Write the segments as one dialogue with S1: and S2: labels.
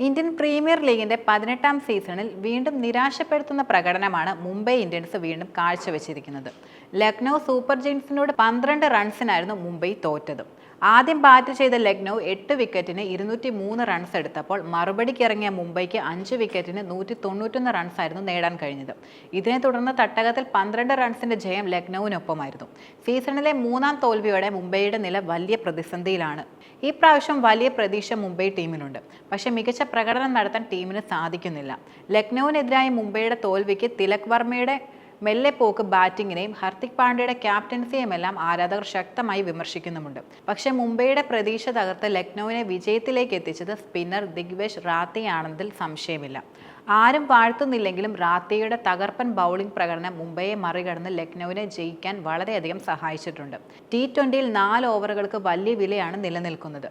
S1: Indian premier ലീഗിന്റെ പതിനെട്ടാം സീസണിൽ വീണ്ടും നിരാശപ്പെടുത്തുന്ന പ്രകടനമാണ് മുംബൈ ഇന്ത്യൻസ് വീണ്ടും കാഴ്ചവെച്ചിരിക്കുന്നത്. ലക്നൗ സൂപ്പർ ജെയിൻസിനോട് പന്ത്രണ്ട് റൺസിനായിരുന്നു മുംബൈ തോറ്റത്. ആദ്യം ബാറ്റ് ചെയ്ത ലക്നൗ എട്ട് വിക്കറ്റിന് ഇരുന്നൂറ്റി മൂന്ന് റൺസ് എടുത്തപ്പോൾ മറുപടിക്ക് ഇറങ്ങിയ മുംബൈക്ക് അഞ്ച് വിക്കറ്റിന് നൂറ്റി തൊണ്ണൂറ്റൊന്ന് റൺസായിരുന്നു നേടാൻ കഴിഞ്ഞത്. ഇതിനെ തുടർന്ന് തട്ടകത്തിൽ പന്ത്രണ്ട് റൺസിന്റെ ജയം ലക്നൌവിനൊപ്പമായിരുന്നു സീസണിലെ മൂന്നാം തോൽവിയോടെ മുംബൈയുടെ നില വലിയ പ്രതിസന്ധിയിലാണ്. ഈ പ്രാവശ്യം വലിയ പ്രതീക്ഷ മുംബൈ ടീമിനുണ്ട്. പക്ഷേ മികച്ച പ്രകടനം നടത്താൻ ടീമിന് സാധിക്കുന്നില്ല. ലക്നൌവിനെതിരായ മുംബൈയുടെ തോൽവിക്ക് തിലക് വർമ്മയുടെ മെല്ലെ പോക്ക് ബാറ്റിങ്ങിനെയും ഹർദിക് പാണ്ഡ്യയുടെ ക്യാപ്റ്റൻസിയുമെല്ലാം ആരാധകർ ശക്തമായി വിമർശിക്കുന്നുമുണ്ട്. പക്ഷേ മുംബൈയുടെ പ്രതീക്ഷ തകർത്ത് ലക്നൌവിനെ വിജയത്തിലേക്ക് എത്തിച്ചത് സ്പിന്നർ ദിഗ്വേഷ് റാത്തിയാണെന്നതിൽ സംശയമില്ല. ആരും വാഴ്ത്തുന്നില്ലെങ്കിലും റാത്തിയുടെ തകർപ്പൻ ബൗളിംഗ് പ്രകടനം മുംബൈയെ മറികടന്ന് ലക്നൌവിനെ ജയിക്കാൻ വളരെയധികം സഹായിച്ചിട്ടുണ്ട്. ടി ട്വന്റിയിൽ നാല് ഓവറുകൾക്ക് വലിയ വിലയാണ് നിലനിൽക്കുന്നത്.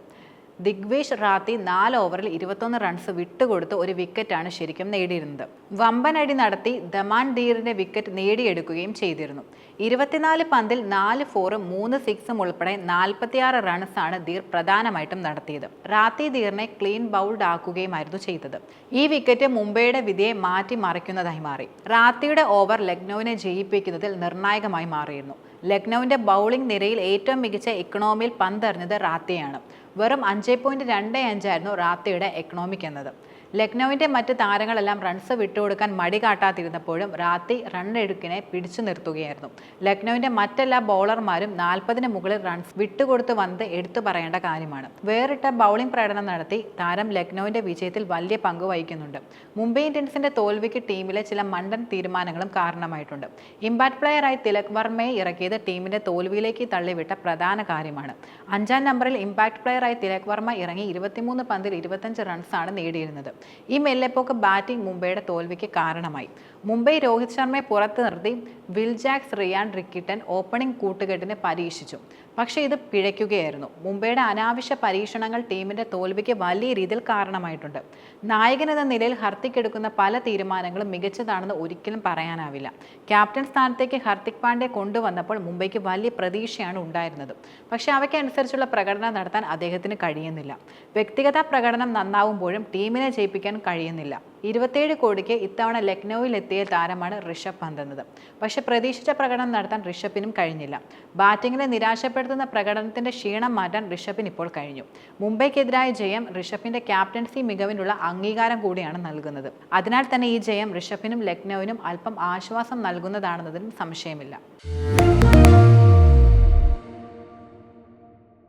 S1: ദിഗ്വേഷ് റാത്തി നാല് ഓവറിൽ ഇരുപത്തൊന്ന് റൺസ് വിട്ടുകൊടുത്ത് ഒരു വിക്കറ്റാണ് ശരിക്കും നേടിയിരുന്നത്. വമ്പനടി നടത്തി ദമാൻ ഡീറിന്റെ വിക്കറ്റ് നേടിയെടുക്കുകയും ചെയ്തിരുന്നു. ഇരുപത്തിനാല് പന്തിൽ നാല് ഫോറും മൂന്ന് സിക്സും ഉൾപ്പെടെ നാൽപ്പത്തിയാറ് റൺസാണ് ദീർ പ്രധാനമായിട്ടും നടത്തിയത്. റാത്തി ധീറിനെ ക്ലീൻ ബൗൾഡ് ആക്കുകയുമായിരുന്നു ചെയ്തത്. ഈ വിക്കറ്റ് മുംബൈയുടെ വിധിയെ മാറ്റി മറിക്കുന്നതായി മാറി. റാത്തിയുടെ ഓവർ ലക്നൌവിനെ ജയിപ്പിക്കുന്നതിൽ നിർണായകമായി മാറിയിരുന്നു. ലക്നൌവിന്റെ ബൗളിംഗ് നിരയിൽ ഏറ്റവും മികച്ച ഇക്കണോമിയിൽ പന്തെറിഞ്ഞത് റാത്തിയാണ്. വെറും അഞ്ച് പോയിന്റ് രണ്ട് അഞ്ചായിരുന്നു റാത്തയുടെ എക്കണോമിക് എന്നത്. ലക്നൌവിന്റെ മറ്റ് താരങ്ങളെല്ലാം റൺസ് വിട്ടുകൊടുക്കാൻ മടി കാട്ടാതിരുന്നപ്പോഴും റാത്തി റണ്ണെടുക്കിനെ പിടിച്ചു നിർത്തുകയായിരുന്നു. ലക്നൌവിന്റെ മറ്റെല്ലാ ബൗളർമാരും നാൽപ്പതിന് മുകളിൽ റൺസ് വിട്ടുകൊടുത്ത് വന്നത് എടുത്തു പറയേണ്ട കാര്യമാണ്. വേറിട്ട ബൗളിംഗ് പ്രകടനം നടത്തി താരം ലക്നൌവിന്റെ വിജയത്തിൽ വലിയ പങ്ക് വഹിക്കുന്നുണ്ട്. മുംബൈ ഇന്ത്യൻസിന്റെ തോൽവിക്ക് ടീമിലെ ചില മണ്ടൻ തീരുമാനങ്ങളും കാരണമായിട്ടുണ്ട്. ഇമ്പാക്ട് പ്ലെയറായി തിലക് വർമ്മയെ ഇറക്കിയത് ടീമിന്റെ തോൽവിയിലേക്ക് തള്ളിവിട്ട പ്രധാന കാര്യമാണ്. അഞ്ചാം നമ്പറിൽ ഇമ്പാക്ട് പ്ലെയറായി തിലക് വർമ്മ ഇറങ്ങി ഇരുപത്തിമൂന്ന് പന്തിൽ ഇരുപത്തഞ്ച് റൺസാണ് നേടിയിരുന്നത്. ഈ മെല്ലെപ്പോക്ക് ബാറ്റിംഗ് മുംബൈയുടെ തോൽവിക്ക് കാരണമായി. മുംബൈ രോഹിത് ശർമ്മയെ പുറത്തു നിർത്തി Will Jacks Ryan Rickelton opening കൂട്ടുകെട്ടിനെ പരീക്ഷിച്ചു. പക്ഷേ ഇത് പിഴയ്ക്കുകയായിരുന്നു. മുംബൈയുടെ അനാവശ്യ പരീക്ഷണങ്ങൾ ടീമിന്റെ തോൽവിക്ക് വലിയ രീതിയിൽ കാരണമായിട്ടുണ്ട്. നായകൻ എന്ന നിലയിൽ ഹർത്തിക് എടുക്കുന്ന പല തീരുമാനങ്ങളും മികച്ചതാണെന്ന് ഒരിക്കലും പറയാനാവില്ല. ക്യാപ്റ്റൻ സ്ഥാനത്തേക്ക് ഹർത്തിക് പാണ്ഡ്യ കൊണ്ടുവന്നപ്പോൾ മുംബൈക്ക് വലിയ പ്രതീക്ഷയാണ് ഉണ്ടായിരുന്നത്. പക്ഷേ അവയ്ക്കനുസരിച്ചുള്ള പ്രകടനം നടത്താൻ അദ്ദേഹത്തിന് കഴിയുന്നില്ല. വ്യക്തിഗത പ്രകടനം നന്നാവുമ്പോഴും ടീമിനെ ജയിപ്പിക്കാൻ കഴിയുന്നില്ല. ഇരുപത്തേഴ് കോടിക്ക് ഇത്തവണ ലക്നൌവിൽ എത്തിയ താരമാണ് ഋഷഭ് പന്ത് എന്നത് പക്ഷെ പ്രതീക്ഷിച്ച പ്രകടനം നടത്താൻ ഋഷഭിനും കഴിഞ്ഞില്ല. ബാറ്റിങ്ങിനെ നിരാശപ്പെടുത്തുന്ന പ്രകടനത്തിന്റെ ക്ഷീണം മാറ്റാൻ ഋഷഭിന് ഇപ്പോൾ കഴിഞ്ഞു. മുംബൈക്കെതിരായ ജയം ഋഷഭിന്റെ ക്യാപ്റ്റൻസി മികവിനുള്ള അംഗീകാരം കൂടിയാണ് നൽകുന്നത്. അതിനാൽ തന്നെ ഈ ജയം ഋഷഭിനും ലക്നൌവിനും അല്പം ആശ്വാസം നൽകുന്നതാണെന്നതിലും സംശയമില്ല.